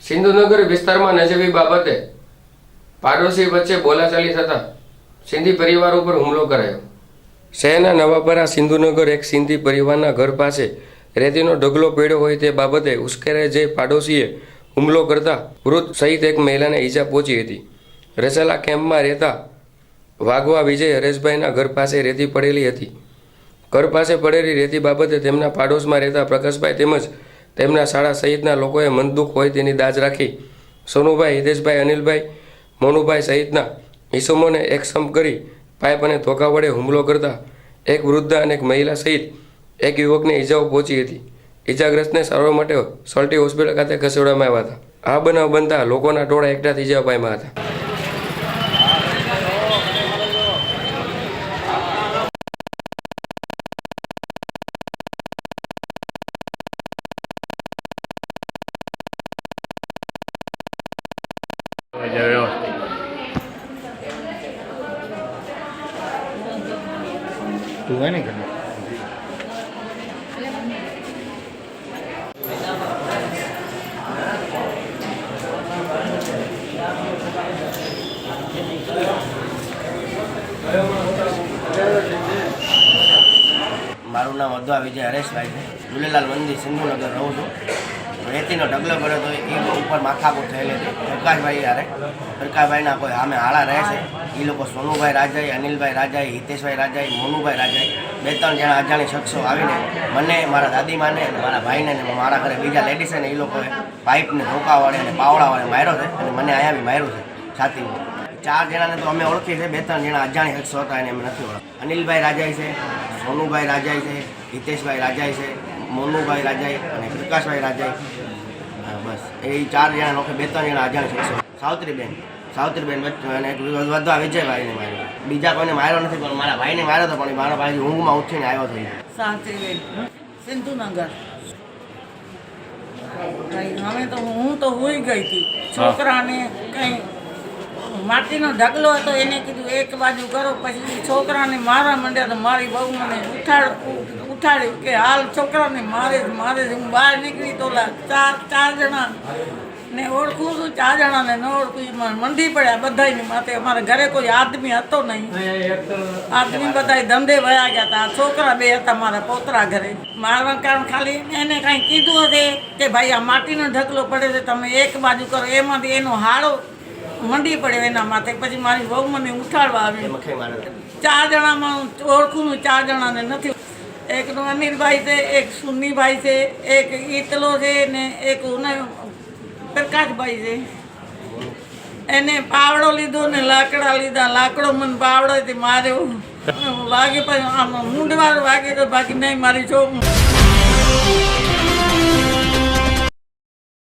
સિંધુનગર વિસ્તારમાં નજીવી બાબતે પાડોશી વચ્ચે બોલાચાલી થતાં સિંધી પરિવાર ઉપર હુમલો કરાયો. શહેરના નવાપરા સિંધુનગર એક સિંધી પરિવારના ઘર પાસે રેતીનો ઢગલો પડ્યો હોય તે બાબતે ઉશ્કેરાઈ જઈ પાડોશીએ હુમલો કરતા વૃદ્ધ સહિત એક મહિલાને ઈજા પહોંચી હતી. રસેલા કેમ્પમાં રહેતા વાઘવા વિજય હરેશભાઈના ઘર પાસે રેતી પડેલી હતી. ઘર પાસે પડેલી રેતી બાબતે તેમના પાડોશમાં રહેતા પ્રકાશભાઈ તેમજ તેમના શાળા સહિતના લોકોએ મનદુખ હોય તેની દાજ રાખી સોનુભાઈ, હિતેશભાઈ, અનિલભાઈ, મોનુભાઈ સહિતના ઈસમોને એકસમ કરી પાઇપ અને ધોકા વડે હુમલો કરતા એક વૃદ્ધા અને એક મહિલા સહિત એક યુવકને ઈજાઓ પહોંચી હતી. ઈજાગ્રસ્તને સારવાર માટે સોલ્ટી હોસ્પિટલ ખાતે ખસેડવામાં આવ્યા હતા. આ બનાવ બનતા લોકોના ટોળા એકઠા થઈ જવા પામ્યા હતા. તું હોય ને ઘણી મારું નામ અધવા વિજય હરેશભાઈ છે. ઝૂલેલાલ મંદિર સિંધુનગર રહું છું. રેતીનો ઢગલો કર્યો તો એ ઉપર માથાકૂટ થયેલી હતી. પ્રકાશભાઈ યારે. પ્રકાશભાઈના કોઈ સામે હાળા રહે છે. એ લોકો સોનુભાઈ રાજાઈ, અનિલભાઈ રાજાઈ, હિતેશભાઈ રાજાઈ, મોનુભાઈ રાજાઈ. બે ત્રણ જણા અજાણી શખ્સો આવીને મને, મારા દાદીમાને અને મારા ભાઈને અને મારા ઘરે બીજા લેડીઝ છે ને એ લોકોએ પાઇપને ધોકા વડે અને પાવડા વડે માર્યો છે અને મને અહીંયા બી માર્યું છે છાતીમાં. ચાર જણાને તો અમે ઓળખીએ છીએ બે ત્રણ જણા અજાણી શખ્સો હતા એને અમે નથી ઓળખ અનિલભાઈ રાજાઈ છે સોનુભાઈ રાજાઈ છે હિતેશભાઈ રાજાઈ છે મોનુભાઈ રાજાઈ અને પ્રકાશભાઈ રાજાઈ. બસ. એ ચાર જણા લોકો બે ત્રણ જણા અજાણી શખ્સો સાવત્રીબેન. સાવત્રીબેન અને વધવા વિજયભાઈને માર્યો. બીજા કોઈને માર્યો નથી પણ મારા ભાઈને માર્યો હતો પણ મારા ભાઈ ઊંઘમાં ઉઠીને આવ્યો થઈ સાવત્રીબેન સિંધુનગર. અમે તો હું તો હોઈ ગઈ હતી. છોકરાને કઈ માટીનો ઢગલો હતો એને કીધું એક બાજુ કરો પછી છોકરાને મારા માંડ્યા તો મારી બહુ મને ઉઠાડ ઉઠાડી કે હાલ છોકરાને મારે જ મારે જ હું બહાર નીકળી તો ચાર ચાર જણા ને ઓળખું છું ચાર જણાને ન ઓળખું મંડી પડ્યા બધા માથે. અમારા ઘરે કોઈ આદમી હતો નહીં. આદમી બધા ધંધે વયા ગયા હતા છોકરા બે હતા મારા પોતરા ઘરે. મારવા કારણ ખાલી એને કાંઈ કીધું હશે કે ભાઈ આ માટીનો ઢગલો પડે છે તમે એક બાજુ કરો એમાંથી એનો હાડો મંડી પડ્યો એના માથે. પછી મારી વહુ મને ઉઠાડવા આવી. ચાર જણામાં ઓળખું ચાર જણાને નથી. એકનો અનિલભાઈ છે એક સુન્નીભાઈ છે એક ઈતલો છે ને એક પ્રકાશભાઈ છે. એને પાવડો લીધો ને લાકડા લીધા. લાકડો મને પાવડો માર્યો વાગે પછી આમ મૂંઢવાર વાગે તો બાકી નહીં મારી છોકરી